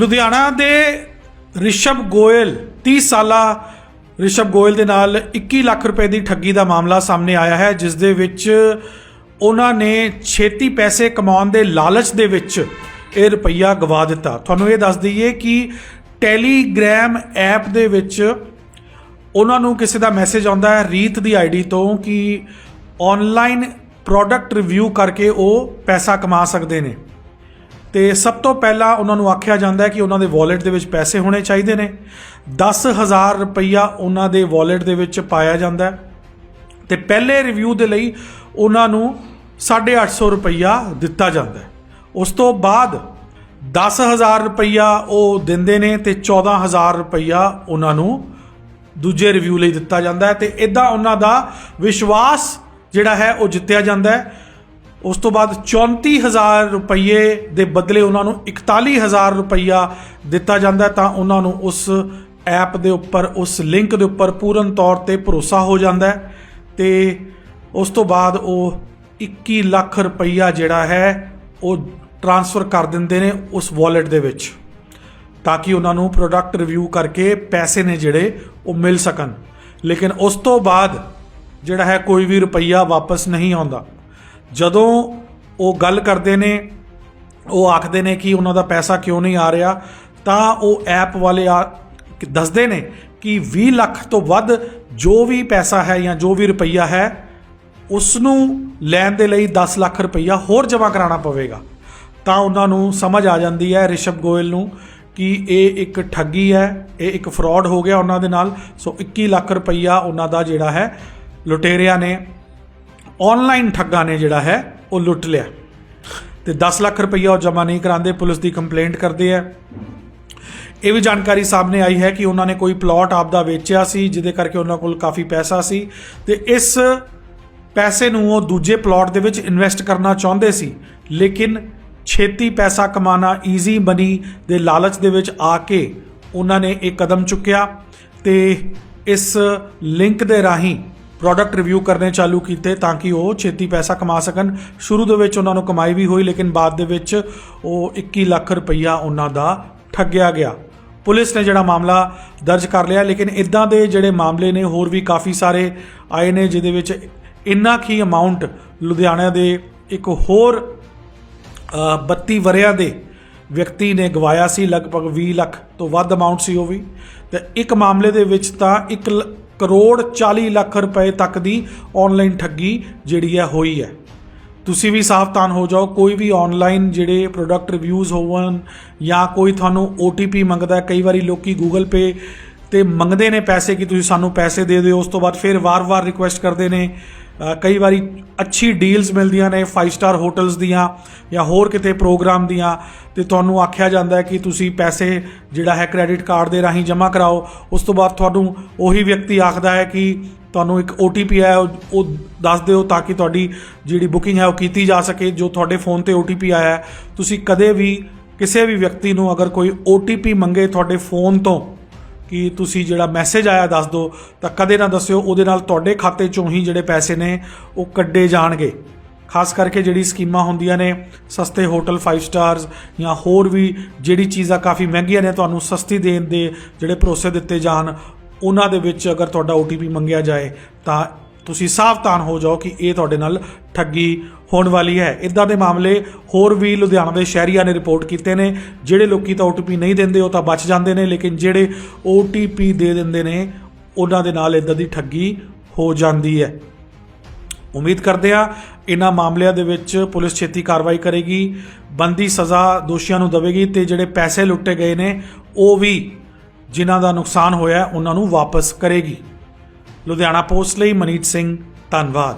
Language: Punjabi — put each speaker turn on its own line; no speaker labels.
ਲੁਧਿਆਣਾ ਦੇ ਰਿਸ਼ਭ ਗੋਇਲ 30 ਸਾਲਾ ਰਿਸ਼ਭ ਗੋਇਲ ਦੇ ਨਾਲ 21 ਲੱਖ ਰੁਪਏ ਦੀ ਠੱਗੀ ਦਾ ਮਾਮਲਾ ਸਾਹਮਣੇ ਆਇਆ ਹੈ, ਜਿਸ ਦੇ ਵਿੱਚ ਉਹਨਾਂ ਨੇ ਛੇਤੀ ਪੈਸੇ ਕਮਾਉਣ ਦੇ ਲਾਲਚ ਦੇ ਵਿੱਚ ਇਹ ਰੁਪਈਆ ਗਵਾ ਦਿੱਤਾ। ਤੁਹਾਨੂੰ ਇਹ ਦੱਸ ਦਈਏ ਕਿ ਟੈਲੀਗ੍ਰਾਮ ਐਪ ਦੇ ਵਿੱਚ ਉਹਨਾਂ ਨੂੰ ਕਿਸੇ ਦਾ ਮੈਸੇਜ ਆਉਂਦਾ ਹੈ ਰੀਤ ਦੀ ਆਈਡੀ ਤੋਂ ਕਿ ਆਨਲਾਈਨ ਪ੍ਰੋਡਕਟ ਰਿਵਿਊ ਕਰਕੇ ਉਹ ਪੈਸਾ ਕਮਾ ਸਕਦੇ ਨੇ। ਤੇ ਸਭ ਤੋਂ ਪਹਿਲਾਂ ਉਹਨਾਂ ਨੂੰ ਆਖਿਆ ਜਾਂਦਾ ਹੈ ਕਿ ਉਹਨਾਂ ਦੇ ਵਾਲਟ ਦੇ ਵਿੱਚ ਪੈਸੇ ਹੋਣੇ ਚਾਹੀਦੇ ਨੇ। 10000 ਰੁਪਈਆ ਉਹਨਾਂ ਦੇ ਵਾਲਟ ਦੇ ਵਿੱਚ ਪਾਇਆ ਜਾਂਦਾ ਹੈ। ਤੇ ਪਹਿਲੇ ਰਿਵਿਊ ਦੇ ਲਈ ਉਹਨਾਂ ਨੂੰ 850 ਰੁਪਈਆ ਦਿੱਤਾ ਜਾਂਦਾ ਹੈ। ਉਸ ਤੋਂ ਬਾਅਦ 10000 ਰੁਪਈਆ ਉਹ ਦਿੰਦੇ ਨੇ ਤੇ 14000 ਰੁਪਈਆ ਉਹਨਾਂ ਨੂੰ ਦੂਜੇ ਰਿਵਿਊ ਲਈ ਦਿੱਤਾ ਜਾਂਦਾ ਹੈ। ਤੇ ਇਦਾਂ ਉਹਨਾਂ ਦਾ ਵਿਸ਼ਵਾਸ ਜਿਹੜਾ ਹੈ ਉਹ ਜਿੱਤਿਆ ਜਾਂਦਾ ਹੈ। ਉਸ ਤੋਂ ਬਾਅਦ 34000 ਰੁਪਏ ਦੇ ਬਦਲੇ ਉਹਨਾਂ ਨੂੰ 41000 ਰੁਪਈਆ ਦਿੱਤਾ ਜਾਂਦਾ ਤਾਂ ਉਹਨਾਂ ਨੂੰ ਉਸ ਐਪ ਦੇ ਉੱਪਰ, ਉਸ ਲਿੰਕ ਦੇ ਉੱਪਰ ਪੂਰਨ ਤੌਰ ਤੇ ਭਰੋਸਾ ਹੋ ਜਾਂਦਾ ਹੈ। ਤੇ ਉਸ ਤੋਂ ਬਾਅਦ ਉਹ 21 ਲੱਖ ਰੁਪਈਆ ਜਿਹੜਾ ਹੈ, ਉਹ ਟ੍ਰਾਂਸਫਰ ਕਰ ਦਿੰਦੇ ਨੇ ਉਸ ਵਾਲਟ ਦੇ ਵਿੱਚ, ਤਾਂ ਕਿ ਉਹਨਾਂ ਨੂੰ ਪ੍ਰੋਡਕਟ ਰਿਵਿਊ ਕਰਕੇ ਪੈਸੇ ਨੇ ਜਿਹੜੇ ਉਹ ਮਿਲ ਸਕਣ। ਲੇਕਿਨ ਉਸ ਤੋਂ ਬਾਅਦ ਜਿਹੜਾ ਹੈ, ਕੋਈ ਵੀ ਰੁਪਈਆ ਵਾਪਸ ਨਹੀਂ ਆਉਂਦਾ। ਜਦੋਂ ਉਹ ਗੱਲ ਕਰਦੇ ਨੇ, ਉਹ ਆਖਦੇ ਨੇ ਕਿ ਉਹਨਾਂ ਦਾ ਪੈਸਾ ਕਿਉਂ ਨਹੀਂ ਆ ਰਿਹਾ, ਤਾਂ ਉਹ ਐਪ ਵਾਲੇ ਆ ਦੱਸਦੇ ਨੇ ਕਿ 20 ਲੱਖ ਤੋਂ ਵੱਧ ਜੋ ਵੀ ਪੈਸਾ ਹੈ ਜਾਂ ਜੋ ਵੀ ਰੁਪਈਆ ਹੈ ਉਸ ਨੂੰ ਲੈਣ ਦੇ ਲਈ 10 ਲੱਖ ਰੁਪਈਆ ਹੋਰ ਜਮ੍ਹਾਂ ਕਰਾਉਣਾ ਪਵੇਗਾ। ਤਾਂ ਉਹਨਾਂ ਨੂੰ ਸਮਝ ਆ ਜਾਂਦੀ ਹੈ ਰਿਸ਼ਭ ਗੋਇਲ ਨੂੰ ਕਿ ਇਹ ਇੱਕ ਠੱਗੀ ਹੈ, ਇਹ ਇੱਕ ਫਰਾਡ ਹੋ ਗਿਆ ਉਹਨਾਂ ਦੇ ਨਾਲ, ਸੋ 21 ਲੱਖ ਰੁਪਈਆ ਉਹਨਾਂ ਦਾ ਜਿਹੜਾ ਹੈ ਲੁਟੇਰਿਆਂ ਨੇ ਆਨਲਾਈਨ ਠੱਗਾਂ ਨੇ ਜਿਹੜਾ ਹੈ, ਉਹ ਲੁੱਟ ਲਿਆ। ਤੇ 10 ਲੱਖ ਰੁਪਈਆ ਉਹ ਜਮ੍ਹਾਂ ਨਹੀਂ ਕਰਾਉਂਦੇ, ਪੁਲਿਸ ਦੀ ਕੰਪਲੇਂਟ ਕਰਦੇ ਆ। ਇਹ ਵੀ ਜਾਣਕਾਰੀ ਸਾਹਮਣੇ ਆਈ ਹੈ ਕਿ ਉਹਨਾਂ ਨੇ ਕੋਈ ਪਲਾਟ ਆਪਦਾ ਵੇਚਿਆ ਸੀ, ਜਿਹਦੇ ਕਰਕੇ ਉਹਨਾਂ ਕੋਲ ਕਾਫੀ ਪੈਸਾ ਸੀ। ਤੇ ਇਸ ਪੈਸੇ ਨੂੰ ਉਹ ਦੂਜੇ ਪਲਾਟ ਦੇ ਵਿੱਚ ਇਨਵੈਸਟ ਕਰਨਾ ਚਾਹੁੰਦੇ ਸੀ। ਲੇਕਿਨ ਛੇਤੀ ਪੈਸਾ ਕਮਾਣਾ ਈਜ਼ੀ ਬਣੀ ਦੇ ਲਾਲਚ ਦੇ ਵਿੱਚ ਆ ਕੇ ਉਹਨਾਂ ਨੇ ਇਹ ਕਦਮ ਚੁੱਕਿਆ। ਤੇ ਇਸ ਲਿੰਕ ਦੇ ਰਾਹੀਂ ਪ੍ਰੋਡਕਟ ਰਿਵਿਊ ਕਰਨੇ ਚਾਲੂ ਕੀਤੇ ਤਾਂ ਕਿ ਉਹ ਛੇਤੀ ਪੈਸਾ ਕਮਾ ਸਕਣ। ਸ਼ੁਰੂ ਦੇ ਵਿੱਚ ਉਹਨਾਂ ਨੂੰ ਕਮਾਈ ਵੀ ਹੋਈ ਲੇਕਿਨ ਬਾਅਦ ਦੇ ਵਿੱਚ ਉਹ 21 ਲੱਖ ਰੁਪਈਆ ਉਹਨਾਂ ਦਾ ਠੱਗਿਆ ਗਿਆ। ਪੁਲਿਸ ਨੇ ਜਿਹੜਾ ਮਾਮਲਾ ਦਰਜ ਕਰ ਲਿਆ ਲੇਕਿਨ ਇਦਾਂ ਦੇ ਜਿਹੜੇ ਮਾਮਲੇ ਨੇ ਹੋਰ ਵੀ ਕਾਫੀ ਸਾਰੇ ਆਏ ਨੇ ਜਿਹਦੇ ਵਿੱਚ ਇੰਨਾ ਕੀ ਅਮਾਉਂਟ ਲੁਧਿਆਣਾ ਦੇ ਇੱਕ ਹੋਰ ਅ, 32 ਵਰਿਆਂ ਦੇ ਵਿਅਕਤੀ ਨੇ ਗਵਾਇਆ ਸੀ। ਲਗਭਗ 20 ਲੱਖ ਤੋਂ ਵੱਧ ਅਮਾਉਂਟ ਸੀ ਉਹ ਵੀ। ਤੇ ਇੱਕ ਮਾਮਲੇ ਦੇ ਵਿੱਚ ਤਾਂ 1 ਕਰੋੜ 40 ਲੱਖ ਰੁਪਏ ਤੱਕ ਦੀ ਆਨਲਾਈਨ ਠੱਗੀ ਜਿਹੜੀ ਹੈ ਹੋਈ ਹੈ। ਤੁਸੀਂ ਵੀ ਸਾਵਧਾਨ ਹੋ ਜਾਓ, ਕੋਈ ਵੀ ਆਨਲਾਈਨ ਜਿਹੜੇ ਪ੍ਰੋਡਕਟ ਰਿਵਿਊਜ਼ ਹੋਵਨ ਜਾਂ ਕੋਈ ਤੁਹਾਨੂੰ OTP ਮੰਗਦਾ ਕਈ ਵਾਰੀ ਲੋਕੀ Google Pay ਤੇ ਮੰਗਦੇ ਨੇ ਪੈਸੇ ਕਿ ਤੁਸੀਂ ਸਾਨੂੰ ਪੈਸੇ ਦੇ ਦਿਓ, ਉਸ ਤੋਂ ਬਾਅਦ ਫਿਰ ਵਾਰ-ਵਾਰ ਰਿਕੁਐਸਟ ਕਰਦੇ ਨੇ। ਕਈ ਵਾਰੀ ਅੱਛੀ ਡੀਲਸ ਮਿਲਦੀਆਂ ਨੇ 5 ਸਟਾਰ ਹੋਟਲਸ ਦੀਆਂ ਜਾਂ ਹੋਰ ਕਿਤੇ ਪ੍ਰੋਗਰਾਮ ਦੀਆਂ, ਤੇ ਤੁਹਾਨੂੰ ਆਖਿਆ ਜਾਂਦਾ ਹੈ ਕਿ ਤੁਸੀਂ ਪੈਸੇ ਜਿਹੜਾ ਹੈ ਕ੍ਰੈਡਿਟ ਕਾਰਡ ਦੇ ਰਾਹੀਂ ਜਮ੍ਹਾਂ ਕਰਾਓ। ਉਸ ਤੋਂ ਬਾਅਦ ਤੁਹਾਨੂੰ ਉਹੀ ਵਿਅਕਤੀ ਆਖਦਾ ਹੈ ਕਿ ਤੁਹਾਨੂੰ ਇੱਕ OTP ਹੈ, ਉਹ- ਦੱਸ ਦਿਓ ਤਾਂ ਕਿ ਤੁਹਾਡੀ ਜਿਹੜੀ ਬੁਕਿੰਗ ਹੈ ਉਹ ਕੀਤੀ ਜਾ ਸਕੇ, ਜੋ ਤੁਹਾਡੇ ਫੋਨ ਤੇ OTP ਆਇਆ ਤੁਸੀਂ ਕਦੇ ਵੀ ਕਿਸੇ ਵੀ ਵਿਅਕਤੀ ਨੂੰ ਅਗਰ ਕੋਈ OTP ਮੰਗੇ ਤੁਹਾਡੇ ਫੋਨ ਤੋਂ ਕਿ ਤੁਸੀਂ ਜਿਹੜਾ ਮੈਸੇਜ ਆਇਆ ਦੱਸ ਦਿਓ, ਤਾਂ ਕਦੇ ਨਾ ਦੱਸਿਓ, ਉਹਦੇ ਨਾਲ ਤੁਹਾਡੇ ਖਾਤੇ ਚੋਂ ਹੀ ਜਿਹੜੇ ਪੈਸੇ ਨੇ, ਉਹ ਕੱਢੇ ਜਾਣਗੇ। ਖਾਸ ਕਰਕੇ ਜਿਹੜੀ ਸਕੀਮਾਂ ਹੁੰਦੀਆਂ ਨੇ, ਸਸਤੇ ਹੋਟਲ 5 ਸਟਾਰਸ ਜਾਂ ਹੋਰ ਵੀ ਜਿਹੜੀ ਚੀਜ਼ਾਂ ਕਾਫੀ ਮਹਿੰਗੀਆਂ ਨੇ, ਤੁਹਾਨੂੰ ਸਸਤੀ ਦੇਣ ਦੇ ਜਿਹੜੇ ਭਰੋਸੇ ਦਿੱਤੇ ਜਾਣ, ਉਹਨਾਂ ਦੇ ਵਿੱਚ ਅਗਰ ਤੁਹਾਡਾ OTP ਮੰਗਿਆ ਜਾਏ, ਤਾਂ ਤੁਸੀਂ ਸਾਵਧਾਨ ਹੋ ਜਾਓ ਕਿ ਇਹ ਤੁਹਾਡੇ ਨਾਲ ਠੱਗੀ ਹੋਣ ਵਾਲੀ ਹੈ। ਇਦਾਂ ਦੇ ਮਾਮਲੇ ਹੋਰ ਵੀ ਲੁਧਿਆਣਾ ਦੇ ਸ਼ਹਿਰੀਆਂ ਨੇ ਰਿਪੋਰਟ ਕੀਤੇ ਨੇ। ਜਿਹੜੇ ਲੋਕੀ ਤਾਂ OTP ਨਹੀਂ ਦਿੰਦੇ, ਉਹ ਤਾਂ ਬਚ ਜਾਂਦੇ ਨੇ, ਲੇਕਿਨ ਜਿਹੜੇ OTP ਦੇ ਦਿੰਦੇ ਨੇ, ਉਹਨਾਂ ਦੇ ਨਾਲ ਇਦਾਂ ਦੀ ਠੱਗੀ ਹੋ ਜਾਂਦੀ ਹੈ। ਉਮੀਦ ਕਰਦੇ ਆ ਇਹਨਾਂ ਮਾਮਲਿਆਂ ਦੇ ਵਿੱਚ ਪੁਲਿਸ ਛੇਤੀ ਕਾਰਵਾਈ ਕਰੇਗੀ, ਬੰਦੀ ਸਜ਼ਾ ਦੋਸ਼ੀਆਂ ਨੂੰ ਦੇਵੇਗੀ ਤੇ ਜਿਹੜੇ ਪੈਸੇ ਲੁੱਟੇ ਗਏ ਨੇ, ਉਹ ਵੀ ਜਿਨ੍ਹਾਂ ਦਾ ਨੁਕਸਾਨ ਹੋਇਆ, ਉਹਨਾਂ ਨੂੰ ਵਾਪਸ ਕਰੇਗੀ। ਲੁਧਿਆਣਾ ਪੋਸਟ ਲਈ ਮਨੀਤ ਸਿੰਘ ਧੰਨਵਾਦ।